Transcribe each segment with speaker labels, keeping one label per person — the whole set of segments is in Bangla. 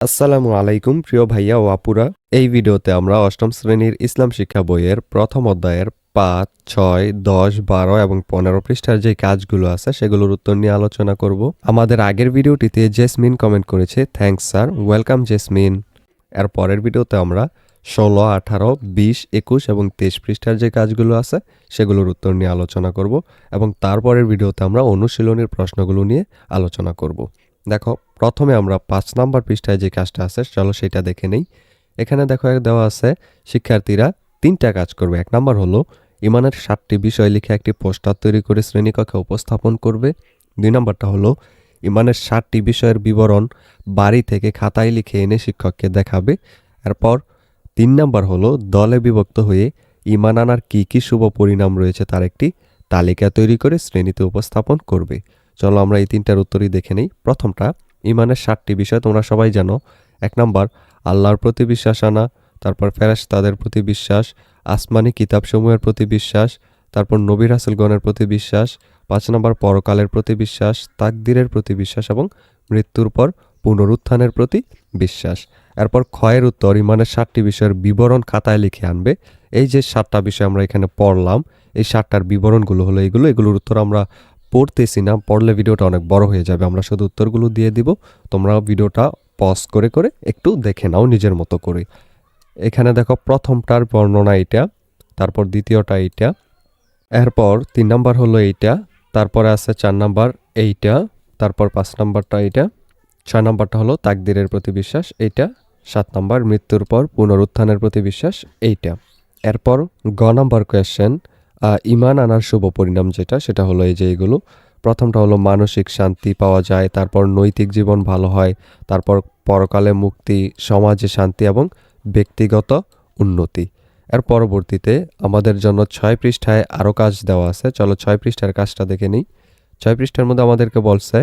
Speaker 1: আসসালামু আলাইকুম, প্রিয় ভাইয়া ও আপুরা। এই ভিডিওতে আমরা অষ্টম শ্রেণির ইসলাম শিক্ষা বইয়ের প্রথম অধ্যায়ের পাঁচ, ছয়, দশ, বারো এবং পনেরো পৃষ্ঠার যে কাজগুলো আছে সেগুলোর উত্তর নিয়ে আলোচনা করব। আমাদের আগের ভিডিওটিতে জেসমিন কমেন্ট করেছে থ্যাঙ্কস স্যার ওয়েলকাম জেসমিন. এর পরের ভিডিওতে আমরা ষোলো, আঠারো, বিশ, একুশ এবং তেইশ পৃষ্ঠার যে কাজগুলো আছে সেগুলোর উত্তর নিয়ে আলোচনা করব এবং তারপরের ভিডিওতে আমরা অনুশীলনের প্রশ্নগুলো নিয়ে আলোচনা করব। দেখো, প্রথমে আমরা পাঁচ নাম্বার পৃষ্ঠায় যে কাজটা আছে, চলো সেটা দেখে নেই। এখানে দেখো দেওয়া আছে, শিক্ষার্থীরা তিনটা কাজ করবে। এক নাম্বার হলো, ইমানের সাতটি বিষয় লিখে একটি পোস্টার তৈরি করে শ্রেণীকক্ষে উপস্থাপন করবে। দুই নাম্বারটা হলো, ইমানের সাতটি বিষয়ের বিবরণ বাড়ি থেকে খাতায় লিখে এনে শিক্ষককে দেখাবে। এরপর তিন নাম্বার হলো, দলে বিভক্ত হয়ে ইমান আনার কী কী শুভ পরিণাম রয়েছে তার একটি তালিকা তৈরি করে শ্রেণীতে উপস্থাপন করবে। চলো আমরা এই তিনটার উত্তরই দেখে নিই। প্রথমটা ইমানের ষাটটি বিষয়, তোমরা সবাই জানো। এক নম্বর, আল্লাহর প্রতি বিশ্বাস আনা। তারপর ফেরাস তাদের প্রতি বিশ্বাস, আসমানি কিতাবসমূহের প্রতি বিশ্বাস, তারপর নবী রাসুলগণের প্রতি বিশ্বাস, পাঁচ নম্বর, পরকালের প্রতি বিশ্বাস, তাকদিরের প্রতি বিশ্বাস এবং মৃত্যুর পর পুনরুত্থানের প্রতি বিশ্বাস। এরপর ক্ষয়ের উত্তর ইমানের ষাটটি বিষয়ের বিবরণ খাতায় লিখে আনবে। এই যে সাতটা বিষয় আমরা এখানে পড়লাম, এই সাতটার বিবরণগুলো হলো এগুলো। এগুলোর উত্তর আমরা পড়তেছি না, পড়লে ভিডিওটা অনেক বড় হয়ে যাবে। আমরা শুধু উত্তরগুলো দিয়ে দিব। তোমরা ভিডিওটা পজ করে করে একটু দেখে নাও নিজের মতো করে। এখানে দেখো, প্রথমটার বর্ণনা এইটা, তারপর দ্বিতীয়টা এইটা, এরপর তিন নাম্বার হলো এইটা, তারপরে আছে চার নাম্বার এইটা, তারপর পাঁচ নাম্বারটা এইটা, ছয় নাম্বারটা হলো তাকদিরের প্রতি বিশ্বাস, এইটা, সাত নাম্বার মৃত্যুর পর পুনরুত্থানের প্রতি বিশ্বাস, এইটা। এরপর গ নাম্বার কোয়েশ্চেন ইমান আনার শুভ পরিণাম যেটা, সেটা হলো এই যে এগুলো। প্রথমটা হলো মানসিক শান্তি পাওয়া যায়, তারপর নৈতিক জীবন ভালো হয়, তারপর পরকালে মুক্তি, সমাজে শান্তি এবং ব্যক্তিগত উন্নতি। এর পরবর্তীতে আমাদের জন্য ছয় পৃষ্ঠায় আরও কাজ দেওয়া আছে। চলো ছয় পৃষ্ঠার কাজটা দেখে নিই। ছয় পৃষ্ঠার মধ্যে আমাদেরকে বলছে,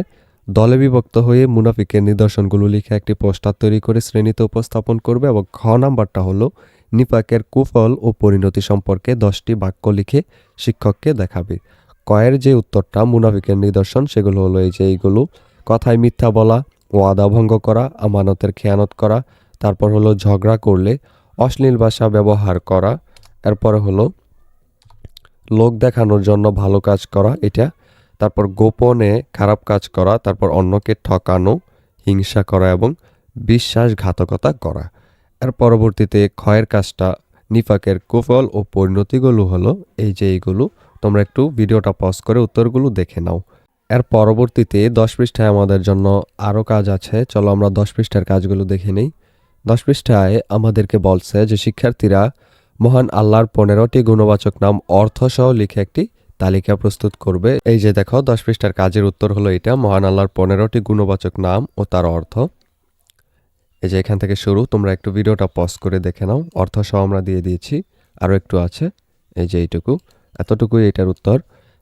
Speaker 1: দলে বিভক্ত হয়ে মুনাফিকের নিদর্শনগুলো লিখে একটি পোস্টার তৈরি করে শ্রেণীতে উপস্থাপন করবে এবং খ নাম্বারটা হলো নিপাকের কুফল ও পরিণতি সম্পর্কে দশটি বাক্য লিখে শিক্ষককে দেখাবে। কয়ের যে উত্তরটা মুনাফিকের নিদর্শন, সেগুলো হলো এই যে এইগুলো। কথায় মিথ্যা বলা, ওয়াদা ভঙ্গ করা, আমানতের খেয়ানত করা, তারপর হলো ঝগড়া করলে, অশ্লীল ভাষা ব্যবহার করা, এরপরে হলো লোক দেখানোর জন্য ভালো কাজ করা, এটা, তারপর গোপনে খারাপ কাজ করা, তারপর অন্যকে ঠকানো, হিংসা করা এবং বিশ্বাসঘাতকতা করা। এর পরবর্তীতে ক্ষয়ের কাজটা, নিফাকের কুফল ও পরিণতিগুলো হলো এই যে এইগুলো। তোমরা একটু ভিডিওটা পজ করে উত্তরগুলো দেখে নাও। এর পরবর্তীতে দশ পৃষ্ঠায় আমাদের জন্য আরও কাজ আছে। চলো আমরা দশ পৃষ্ঠার কাজগুলো দেখে নিই। দশ পৃষ্ঠায় আমাদেরকে বলছে যে, শিক্ষার্থীরা, মহান আল্লাহর পনেরোটি গুণবাচক নাম অর্থসহ লিখে একটি তালিকা প্রস্তুত করবে। এই যে দেখো, দশ পৃষ্ঠার কাজের উত্তর হলো এটা। মহান আল্লাহর পনেরোটি গুণবাচক নাম ও তার অর্থ। এই যে এখান থেকে শুরু, তোমরা একটু ভিডিওটা পজ করে দেখে নাও। অর্থ সহ আমরা দিয়ে দিয়েছি। আরও একটু আছে। এই যে এইটুকু। এতটুকুই এটার উত্তর।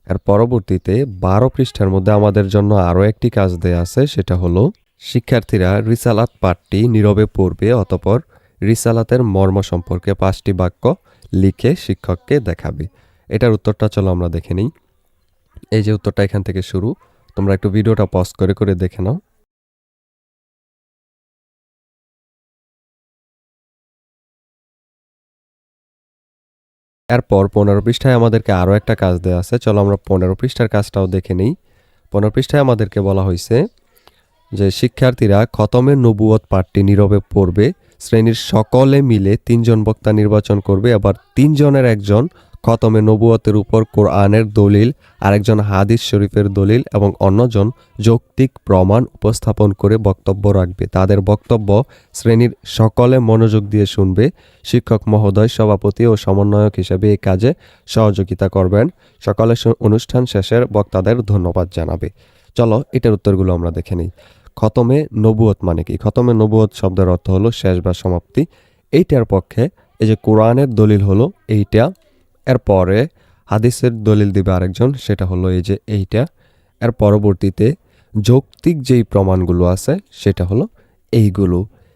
Speaker 1: এর পরবর্তীতে বারো পৃষ্ঠার মধ্যে আমাদের জন্য আরও একটি কাজ দেয়া আছে, সেটা হলো, শিক্ষার্থীরা রিসালাত পাঠটি নীরবে পড়বে অতপর রিসালাতের মর্ম সম্পর্কে পাঁচটি বাক্য লিখে শিক্ষককে দেখাবে। এটার উত্তরটা চলো আমরা দেখে নিই। এই যে উত্তরটা এখান থেকে শুরু। তোমরা একটু ভিডিওটা পজ করে করে দেখে নাও। এরপর পনেরো পৃষ্ঠায় আমাদেরকে আরও একটা কাজ দেওয়া আছে। চলো আমরা পনেরো পৃষ্ঠার কাজটাও দেখে নিই। পনেরো পৃষ্ঠায় আমাদেরকে বলা হয়েছে যে, শিক্ষার্থীরা খতমের নবুয়ত পাঠটি নীরবে পড়বে। শ্রেণির সকলে মিলে তিনজন বক্তা নির্বাচন করবে। আবার তিনজনের একজন খতমে নবুয়তের উপর কোরআনের দলিল, আরেকজন হাদিস শরীফের দলিল এবং অন্যজন যৌক্তিক প্রমাণ উপস্থাপন করে বক্তব্য রাখবে। তাদের বক্তব্য শ্রেণির সকলে মনোযোগ দিয়ে শুনবে। শিক্ষক মহোদয়, সভাপতি ও সমন্বয়ক হিসেবে এই কাজে সহযোগিতা করবেন। সকালে অনুষ্ঠান শেষের বক্তাদের ধন্যবাদ জানাবে। চলো, এটার উত্তরগুলো আমরা দেখে নিই। খতমে নবুয়ত মানে কি? খতমে নবুয়ত শব্দের অর্থ হলো শেষ বা সমাপ্তি। এইটার পক্ষে এই যে কোরআনের দলিল হলো, এইটা এরপরে হাদিসের দলিল দিবে আরেকজন, সেটা হলো এই যে এইটা। এর পরবর্তীতে যৌক্তিক যেই প্রমাণগুলো আছে, সেটা হলো এইগুলো।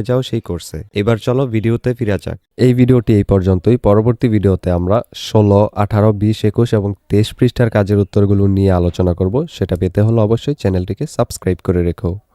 Speaker 1: হয়ে যাও সেই কোর্সে। এবার চলো ভিডিওতে ফিরা যাক। এই ভিডিওটি এই পর্যন্তই। পরবর্তী ভিডিওতে আমরা ষোলো, আঠারো, বিশ, একুশ এবং তেইশ পৃষ্ঠার কাজের উত্তরগুলো নিয়ে আলোচনা করব। সেটা পেতে হলে অবশ্যই চ্যানেলটিকে সাবস্ক্রাইব করে রেখো।